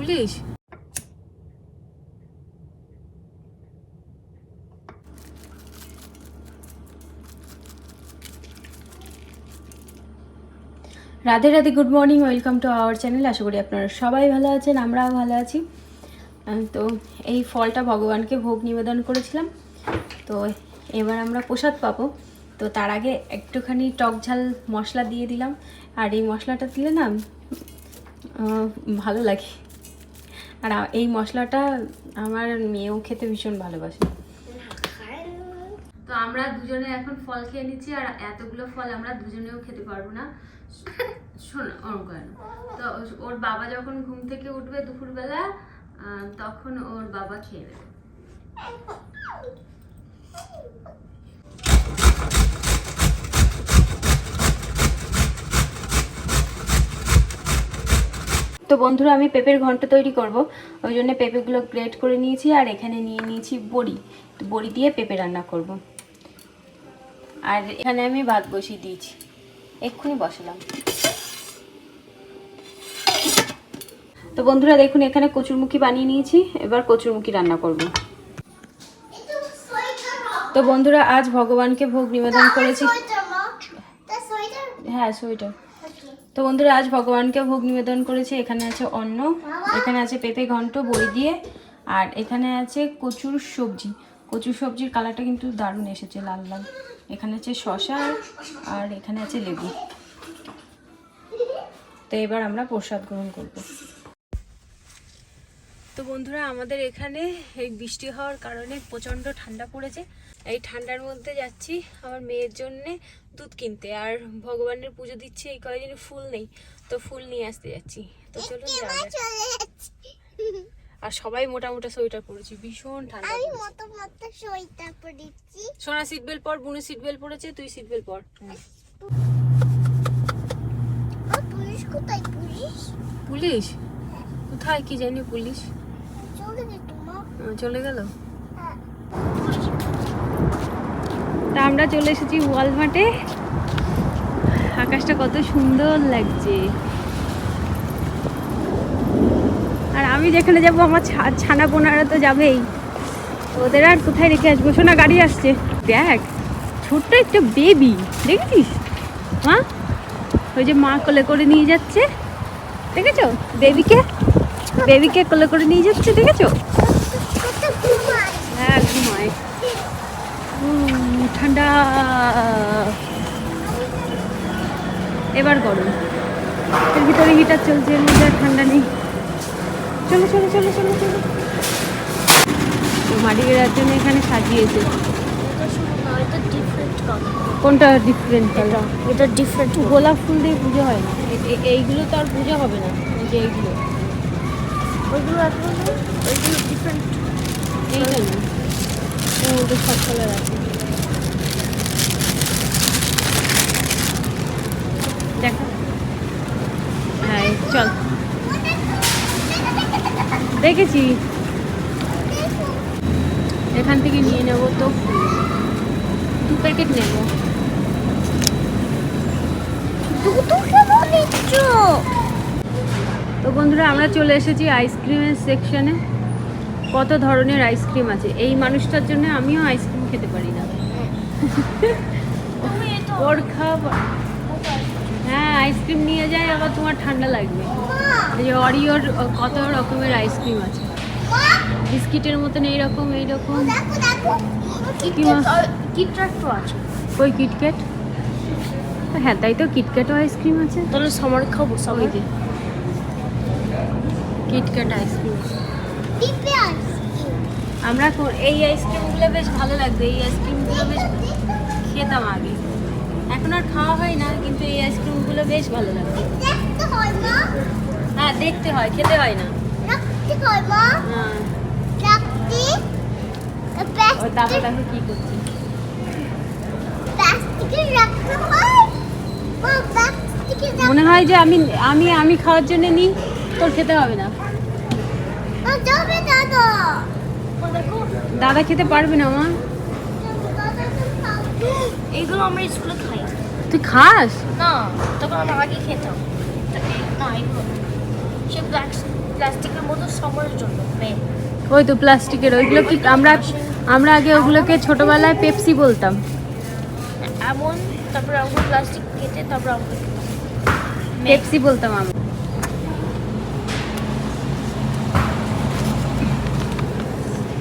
Police Radhe Radhe good morning welcome to our channel আশা করি আপনারা সবাই ভালো আছেন, আমরাও ভালো আছি। তো এই ফলটা ভগবানকে ভোগ নিবেদন করেছিলাম। তো এবার আমরা প্রসাদ পাবো। তো তার আগে একটুখানি টক ঝাল মশলা দিয়ে দিলাম। আর এই মশলাটা দিলে না ভালো লাগে। আর এই মশলাটা আমার মেয়েও খেতে ভীষণ ভালোবাসে। তো আমরা দুজনে এখন ফল খেয়ে নিচ্ছি, আর এতগুলো ফল আমরা দুজনেও খেতে পারব না। শোন ওর কেন তো ওর বাবা যখন ঘুম থেকে উঠবে দুপুরবেলা তখন ওর বাবা খেয়ে নেবে। তো বন্ধুরা আমি পেঁপের ঘন্ট তৈরি করব। ওই জন্য পেঁপেগুলো গ্রেট করে নিয়েছি আর এখানে নিয়ে নিয়েছি বড়ি। তো বড়ি দিয়ে পেঁপে রান্না করব। আর এখানে আমি ভাত বসিয়ে দিয়েছি। এক্ষুনি বসালাম। তো বন্ধুরা দেখুন এখানে কচুরমুখী বানিয়ে নিয়েছি। এবার কচুরমুখী রান্না করব। তো বন্ধুরা আজ ভগবানকে ভোগ নিবেদন করেছি। হ্যাঁ সোয়েটার। তো বন্ধুরা, আজ ভগবানকে ভোগ নিবেদন করেছি। এখানে আছে অন্ন, এখানে আছে পেঁপে ঘন্ট বই দিয়ে, আর এখানে আছে কচুর সবজি। কচুর সবজির কালারটা কিন্তু দারুণ এসেছে, লাল লাল। এখানে আছে শশা আর এখানে আছে লেবু। তো এবার আমরা প্রসাদ গ্রহণ করব। বন্ধুরা আমাদের এখানে এই বৃষ্টি হওয়ার কারণে প্রচণ্ড ঠান্ডা পড়েছে। এই ঠান্ডার মধ্যে যাচ্ছি আমার মেয়ের জন্যে দুধ কিনতে আর ভগবানের পুজো দিচ্ছে এই কয়েকদিন ফুল নেই তো ফুল নিয়ে আসতে যাচ্ছি। তো চলুন আর সবাই মোটা মোটা সোয়েটার পরেছি ভীষণ ঠান্ডা আমি সোয়েটার পরেছি। সোনা সিট বেল্ট পর বুনু সিট বেল্ট পরেছে তুই সিট বেল্ট পর। পুলিশ কোথায় পুলিশ? পুলিশ? কোথায় কি জানি পুলিশ? তা আমরা চলে এসেছি ওয়ালমার্টে আকাশটা কত সুন্দর লাগছে। আর আমি যেখানে যাব, আমার ছানা পোনারা তো যাবেই। ওদের আর কোথায় রেখে আসব? শোনা গাড়ি আসছে। দেখ, ছোট্ট একটা বেবি দেখেছিস? মা, ওই যে মা কোলে করে নিয়ে যাচ্ছে। দেখেছ? বেবিকে বেবিকে কোলে করে নিয়ে যাচ্ছে দেখেছ? হ্যাঁ ঘুমায়। ঠান্ডা। এবার গরম। এর ভিতরে হিটার চলছে এর মধ্যে আর ঠান্ডা নেই। চলো চলো চলো চলো চলো। মাটি বেড়ার জন্য এখানে সাজিয়েছে। কোনটা ডিফারেন্ট এটা ডিফারেন্ট গোলাপ ফুল দিয়ে পুজো হয় না। এইগুলো তো আর পুজো হবে না। যে এইগুলো। ওইগুলো এখন ওইগুলো ডিফারেন্ট এইটা না। ওর সব কালার আছে। দেখো। হ্যাঁ চল। দেখেছি। এখান থেকে নিয়ে নেব তো। দু প্যাকেট নেব। দুটো নিচ্ছ? তো বন্ধুরা আমরা চলে এসেছি আইসক্রিমের সেকশনে কত ধরনের আইসক্রিম আছে? এই মানুষটার জন্য আমিও আইসক্রিম খেতে পারি না। ওর খাবার হ্যাঁ আইসক্রিম নিয়ে যায় আবার তোমার ঠান্ডা লাগবে। যে অরিওর কত রকমের আইসক্রিম আছে। বিস্কিটের মতন এইরকম এইরকম। আছে ওই কিটক্যাট হ্যাঁ তাই তো কিটক্যাটও আইসক্রিম আছে। তাহলে সামার খাব যে। কিটক্যাট আইসক্রিম আমরা এই আইসক্রিমগুলো বেশ ভালো লাগবে। এই আইসক্রিমগুলো বেশ খেতাম আগে। এখন আর খাওয়া হয় না কিন্তু এই আইসক্রিমগুলো বেশ ভালো লাগে। দেখতে হয় মা। হ্যাঁ দেখতে হয় খেতে হয় না। রাখতে হয় দাদা দেখো কি করছে। মনে হয় যে আমি আমি আমি খাওয়ার জন্য নিই তোর খেতে হবে না। দাদা খেতে পারবে না মা। এইগুলো আমরা স্কুলে খাই। তুই খাস? না তখন আমরা আগে খেতাম না এগুলো সে প্লাস্টিকের মতো সময়ের জন্য ওই তো প্লাস্টিকের ওইগুলো কি আমরা আমরা আগে ওগুলোকে ছোটবেলায় পেপসি বলতাম। এমন তারপর আমরা প্লাস্টিক কেটে তারপর আমরা পেপসি বলতাম আমরা।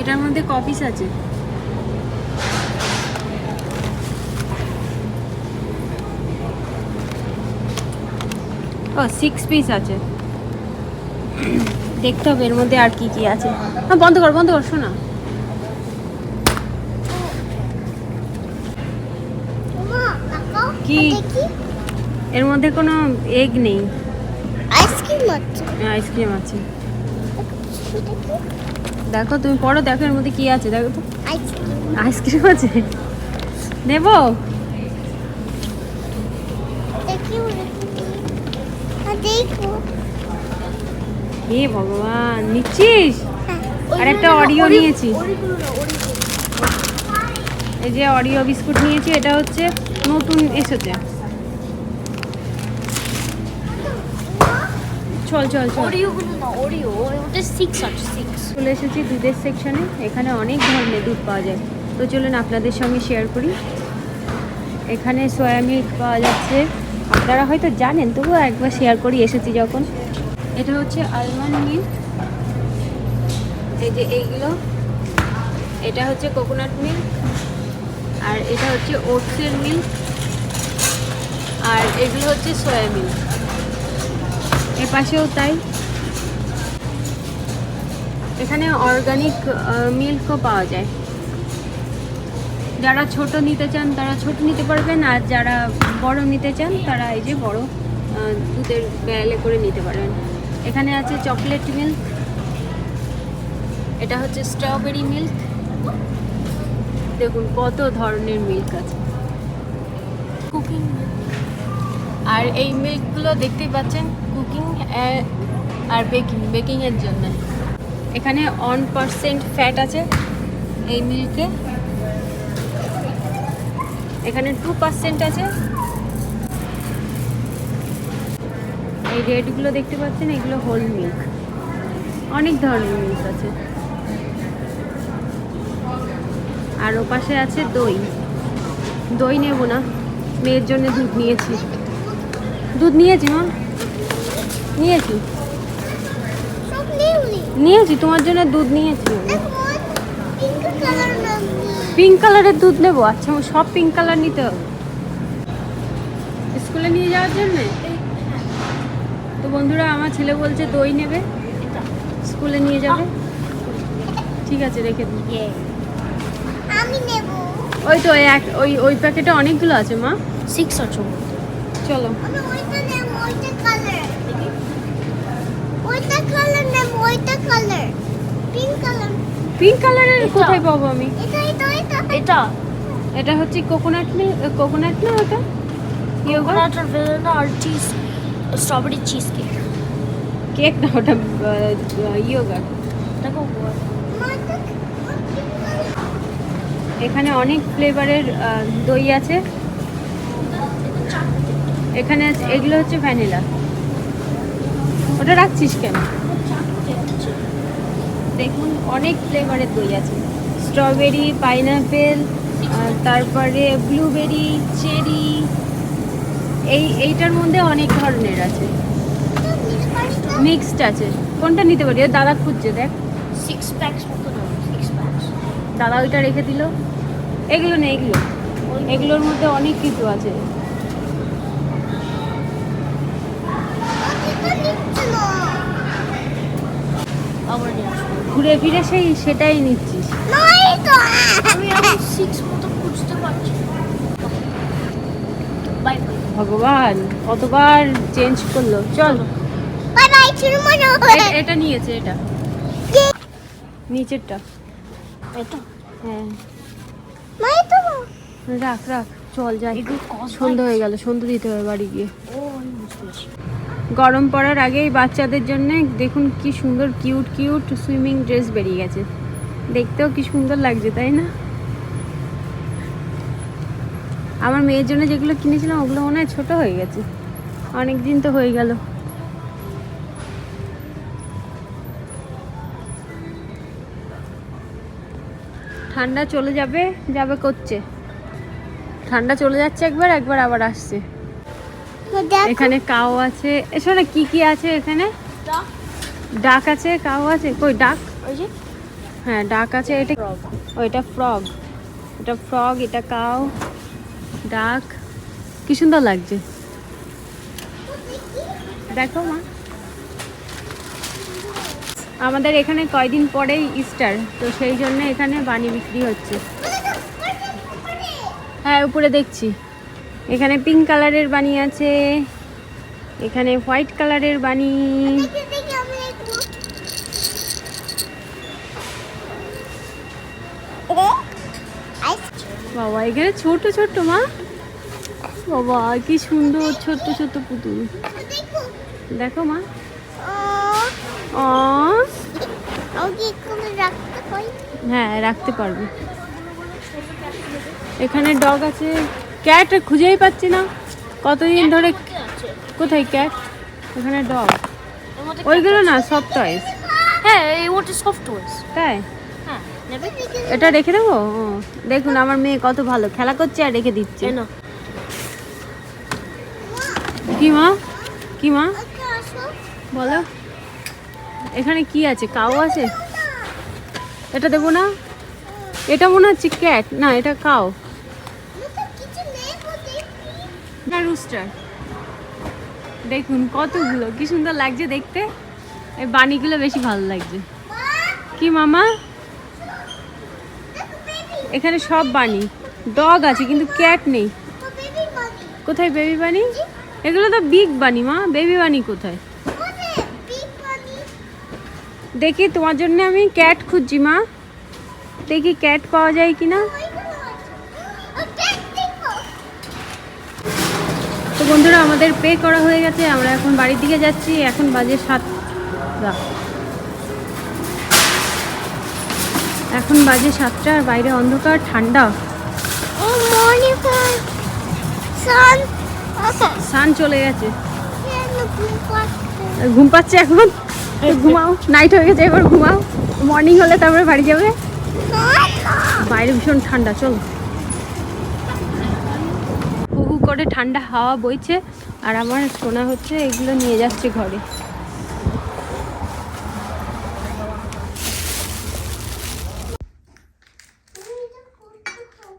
এটার মধ্যে কপিস আছে। ও সিক্স পিস আছে। দেখতে হবে এর মধ্যে আর কি কি আছে। হ্যাঁ বন্ধ কর বন্ধ কর শোনা। কি? এর মধ্যে কোনো এগ নেই। আইসক্রিম আছে। আইসক্রিম আছে। দেখি। তুমি পড়ো দেখো এর মধ্যে কি আছে দেখো তো। আইসক্রিম আইসক্রিম আছে? নেব? দেখো হে ভগবান নিচ্ছিস? হ্যাঁ, আর একটা ওরি- নিয়েছি। এই যে অডিও বিস্কুট নিয়েছি এটা হচ্ছে নতুন এসেছে। চল চল চল। ওরিওগুলো না ওরিও ওর মধ্যে সিক্স আছে সিক্স চলে এসেছি দুধের সেকশনে এখানে অনেক ধরনের দুধ পাওয়া যায়। তো চলুন আপনাদের সঙ্গে শেয়ার করি। এখানে সয়া মিল্ক পাওয়া যাচ্ছে। আপনারা হয়তো জানেন তবুও একবার শেয়ার করি এসেছি যখন। এটা হচ্ছে আলমন্ড মিল্ক এই যে এইগুলো। এটা হচ্ছে কোকোনাট মিল্ক আর এটা হচ্ছে ওটসের মিল্ক আর এগুলো হচ্ছে সয়া মিল্ক এ পাশেও তাই। এখানে অর্গানিক মিল্কও পাওয়া যায়। যারা ছোট নিতে চান, তারা ছোট নিতে পারবেন, আর যারা বড় নিতে চান, তারা এই যে বড় দুধের ব্যালে করে নিতে পারবেন। এখানে আছে চকলেট মিল্ক এটা হচ্ছে স্ট্রবেরি মিল্ক দেখুন, কত ধরনের মিল্ক আছে। কুকিং আর এই মিল্কগুলো দেখতেই পাচ্ছেন কুকিং আর বেকিং বেকিংয়ের জন্য। এখানে ওয়ান পার্সেন্ট ফ্যাট আছে এই মিল্কে এখানে টু পার্সেন্ট আছে। এই রেডগুলো দেখতে পাচ্ছেন? এগুলো হোল মিল্ক অনেক ধরনের মিল্ক আছে। আর ও পাশে আছে দই। দই নেব না। মেয়ের জন্য দুধ নিয়েছি। দুধ নিয়েছি, মা? নিয়েছি। নিয়েছি তোমার জন্য দুধ নিয়েছি। পিঙ্ক কালারের দুধ নেব? আচ্ছা আমার সব পিঙ্ক কালার নিতে হবে। স্কুলে নিয়ে যাওয়ার জন্য? তো বন্ধুরা আমার ছেলে বলছে দই নেবে। স্কুলে নিয়ে যাবে। ঠিক আছে রেখে দিই। আমি নেব। ওই তো ওই এক ওই ওই প্যাকেটে অনেকগুলো আছে মা। সিক্স আছে চলো। আমি ওইটা নেব ওইটা কালার ওইটা কালার নেব ওইটা কালার পিঙ্ক কালার পিঙ্ক কালারের কোথায় পাবো আমি? এটা এটা এটা। এটা। এটা হচ্ছে কোকোনাট মিল্ক কোকোনাট না ওটা? কোকোনাট আর ভ্যানিলা আর cheese strawberry cheese cake cake না ওটা ইয়োগার্ট দেখো এখানে অনেক ফ্লেভারের দই আছে। এখানে আছে এগুলো হচ্ছে ভ্যানিলা ওটা রাখছিস কেন? দেখুন অনেক ফ্লেভারের দই আছে। স্ট্রবেরি পাইনাপেল তারপরে ব্লুবেরি চেরি এই এইটার মধ্যে অনেক ধরনের আছে। মিক্সড আছে। কোনটা নিতে পারি? দাদা খুঁজছে দেখ। সিক্স প্যাকস দাদা ওইটা রেখে দিল। এগুলো নেই এগুলো। এগুলোর মধ্যে অনেক কিছু আছে আবার নিয়ে আসব ঘুরে ফিরে সেই সেটাই নিচ্ছিস ভগবান কতবার চেঞ্জ করল? চল। এটা নিয়েছে এটা। নিচেরটা। এটা? হ্যাঁ। মাই তো। রাখ রাখ। চল যাই। সন্ধ্যা হয়ে গেল সন্ধ্যা দিতে হবে বাড়ি গিয়ে। গরম পড়ার আগে এই বাচ্চাদের জন্য দেখুন কি সুন্দর কিউট কিউট সুইমিং ড্রেস বেরিয়ে গেছে। দেখতেও কি সুন্দর লাগছে, তাই না? আমার মেয়ের জন্য যেগুলো কিনেছিলাম, ওগুলো মনে হয় ছোটো হয়ে গেছে। অনেক দিন তো হয়ে গেল। ঠান্ডা চলে যাবে যাবে করছে। ঠান্ডা চলে যাচ্ছে একবার একবার আবার আসছে। এখানে কাউ আছে। এসো না কি কি আছে এখানে? ডাক। আছে কাউ আছে। কই ডাক? হ্যাঁ ডাক আছে এটা ও এটা ফ্রগ এটা ফ্রগ এটা কাউ ডাক। কি সুন্দর লাগছে। দেখো মা। আমাদের এখানে কয়দিন পরেই ইস্টার তো সেই জন্য এখানে বানি বিক্রি হচ্ছে। হ্যাঁ উপরে দেখছি। এখানে পিঙ্ক কালারের বানি আছে এখানে হোয়াইট কালারের বানি বাবা এখানে ছোট ছোট মা। বাবা কি সুন্দর ছোট্ট ছোট্ট পুতুল। দেখো। মা। হ্যাঁ রাখতে পারবে। এখানে ডগ আছে। ক্যাট খুঁজেই পাচ্ছি না। কতদিন ধরে কোথায় ক্যাট? এখানে ডগ। ওইগুলো না সফট টয়েস হ্যাঁ এই ওটা সফট টয়েস তাই? হ্যাঁ এটা রেখে দেবো? ও, দেখুন আমার মেয়ে কত ভালো। খেলা করছে আর রেখে দিচ্ছে। কি মা? কি মা? বলো। এখানে কি আছে? কাউ আছে? এটা দেবো না? এটা মনে হচ্ছে ক্যাট। না এটা কাউ না রুস্টার দেখুন, কতগুলো, কি সুন্দর লাগছে দেখতে? এই বানিগুলো বেশি ভালো লাগছে। কি মামা? এখানে সব বানি ডগ আছে, কিন্তু ক্যাট নেই। কোথায় বেবি বানি এগুলো তো বিগ বানি মা। বেবি বানি কোথায়? দেখি, তোমার জন্য আমি ক্যাট খুঁজছি, মা। দেখি ক্যাট পাওয়া যায় কি না বন্ধুরা আমাদের পে করা হয়ে গেছে। আমরা এখন বাড়ির দিকে যাচ্ছি। এখন বাজে সাতটা এখন বাজে সাতটা আর বাইরে অন্ধকার ঠান্ডা। সান চলে গেছে। ঘুম পাচ্ছে? এখন? ঘুমাও। নাইট হয়ে গেছে এবার ঘুমাও। মর্নিং হলে তারপরে বাড়ি যাবে। বাইরে ভীষণ ঠান্ডা চল। করে ঠান্ডা হাওয়া বইছে আর আমার সোনা হচ্ছে এগুলো নিয়ে যাচ্ছে ঘরে।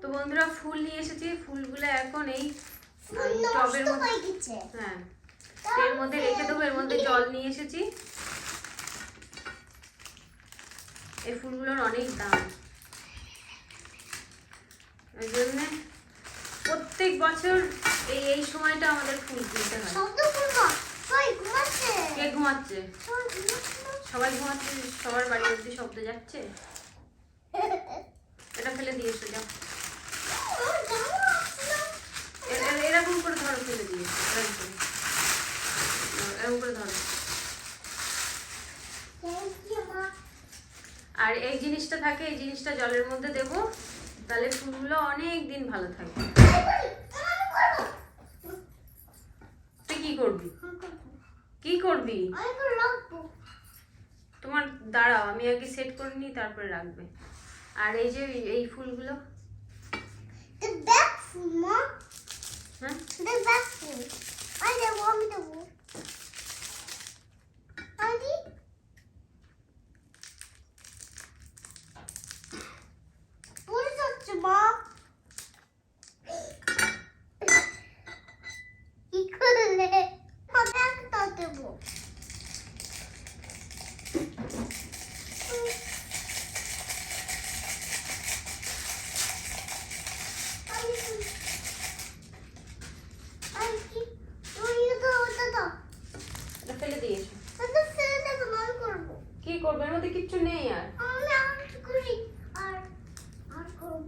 তো বন্ধুরা ফুল নিয়ে এসেছি। ফুলগুলো এখন এই টবের মধ্যে হ্যাঁ এর মধ্যে রেখে দেবো এর মধ্যে জল নিয়ে এসেছি। এই ফুলগুলোর অনেক দাম। ওই জন্য প্রত্যেক বছর এই এই সময়টা আমাদের ফুল কিনতে হয়। কে ঘুমাচ্ছে? সবাই ঘুমাচ্ছে সবার বাড়ি অব্দি শব্দ যাচ্ছে। এটা ফেলে দিয়ে এসো যাও। এরকম করে ধরো ফেলে দিয়ে এরকম করে। এরকম করে ধরো। আর এই জিনিসটা থাকে এই জিনিসটা জলের মধ্যে দেব। তাহলে ফুলগুলো অনেক দিন ভালো থাকবে। তুই কি করবি? কি করবি? তোমার দাঁড়াও, আমি আগে সেট করে নিই, তারপরে রাখবে। আর এই যে এই ফুলগুলো? হ্যাঁ? মা কি করলে হবে একটা দেবো এটা ফেলে দিয়ে এসো করব কি করবে এর মধ্যে কিচ্ছু নেই আর আমি আর করি আর আর করব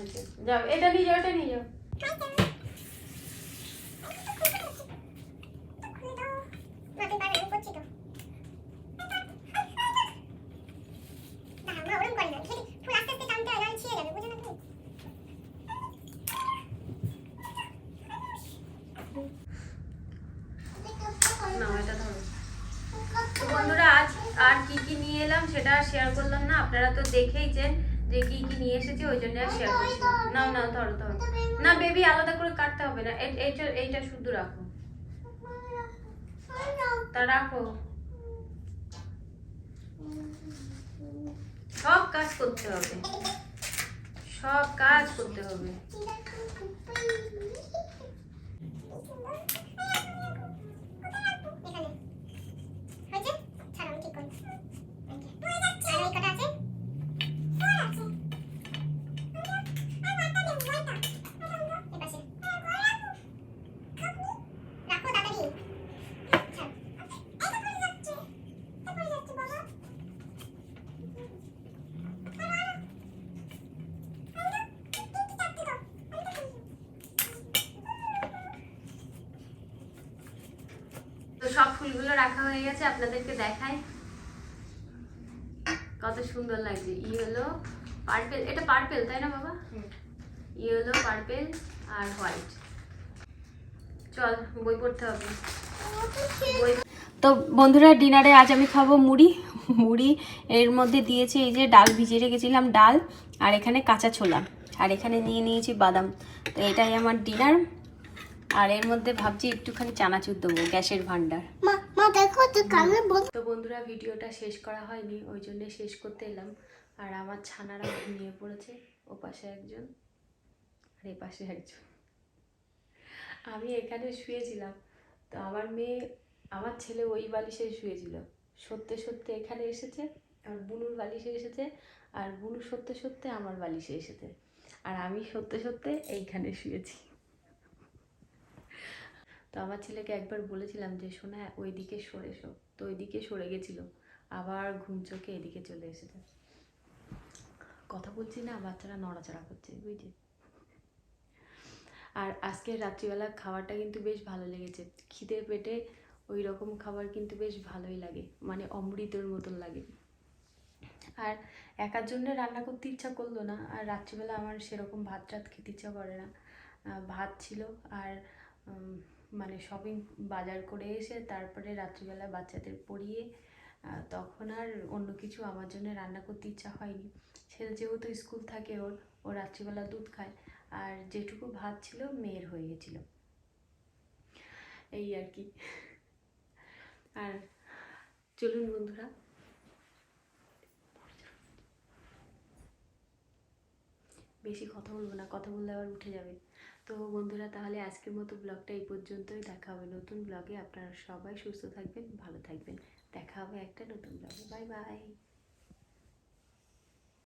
আচ্ছা যাও এটা নিয়ে যাও এটা নিয়ে যাও না এটা ধরো তো বন্ধুরা আজ আর কি কি নিয়ে এলাম সেটা শেয়ার করলাম না, আপনারা তো দেখেইছেন যে কি কি নিয়ে এসেছি, ওই জন্য আর শেয়ার করছি। না। নাও, ধরো ধরো। না বেবি আলাদা করে কাটতে হবে না। এইটা এইটা শুধু রাখো। তা রাখো। সব কাজ করতে হবে। সব কাজ করতে হবে। ফুলগুলো রাখা হয়ে গেছে আপনাদেরকে দেখাই। কত সুন্দর লাগছে। ই হলো পার্পেল এটা পার্পেল তাই না বাবা? ই হলো পার্পেল আর হোয়াইট চল বই পড়তে হবে। বই তো বন্ধুরা ডিনারে আজ আমি খাব মুড়ি। মুড়ি এর মধ্যে দিয়েছি এই যে ডাল ভিজিয়ে রেখেছিলাম ডাল আর এখানে কাঁচা ছোলা। আর এখানে নিয়ে নিয়েছি বাদাম। তো এটাই আমার ডিনার আর এর মধ্যে ভাবছি একটুখানি চানাচুর দেবো গ্যাসের ভান্ডার তো বন্ধুরা ভিডিওটা শেষ করা হয়নি ওই জন্য শেষ করতে এলাম। আর আমার ছানারা ঘুমিয়ে পড়েছে ও পাশে একজন আর এ পাশে একজন। আমি এখানে শুয়েছিলাম তো আমার মেয়ে আমার ছেলে ওই বালিশে শুয়েছিল। সত্যি সত্যি এখানে এসেছে আর বুনুর বালিশে এসেছে আর বুনু সত্যি সত্যি আমার বালিশে এসেছে। আর আমি সত্যি সত্যি এইখানে শুয়েছি। তো আমার ছেলেকে একবার বলেছিলাম যে শোনা ওইদিকে সরে এসো। তো ওইদিকে সরে গেছিল। আবার ঘুম চোখে এদিকে চলে এসেছে। কথা বলছি না, বাচ্চারা নড়াচড়া করছে, বুঝলি? আর আজকে রাত্রিবেলা খাবারটা কিন্তু বেশ ভালো লেগেছে। খিদে পেটে ওই রকম খাবার কিন্তু বেশ ভালোই লাগে মানে অমৃতের মতন লাগে। আর একার জন্য রান্না করতে ইচ্ছা করল না, আর রাত্রিবেলা আমার সেরকম ভাত টাত খেতে ইচ্ছা করে না। ভাত ছিল আর মানে শপিং বাজার করে এসে তারপরে রাত্রিবেলা বাচ্চাদের পড়িয়ে তখন আর অন্য কিছু আমার জন্য রান্না করতে ইচ্ছা হয়নি। ছেলে যেহেতু স্কুল থাকে ওর, ও রাত্রিবেলা দুধ খায়। আর যেটুকু ভাত ছিল মেয়ের হয়ে গেছিল। এই আর কি। আর চলুন বন্ধুরা। বেশি কথা বলব না, কথা বললে আবার উঠে যাবে। তো বন্ধুরা, তাহলে আজকের মতো ব্লগটা এই পর্যন্তই। দেখা হবে নতুন ব্লগে। আপনারা সবাই সুস্থ থাকবেন, ভালো থাকবেন। দেখা হবে একটা নতুন ব্লগে। Bye bye.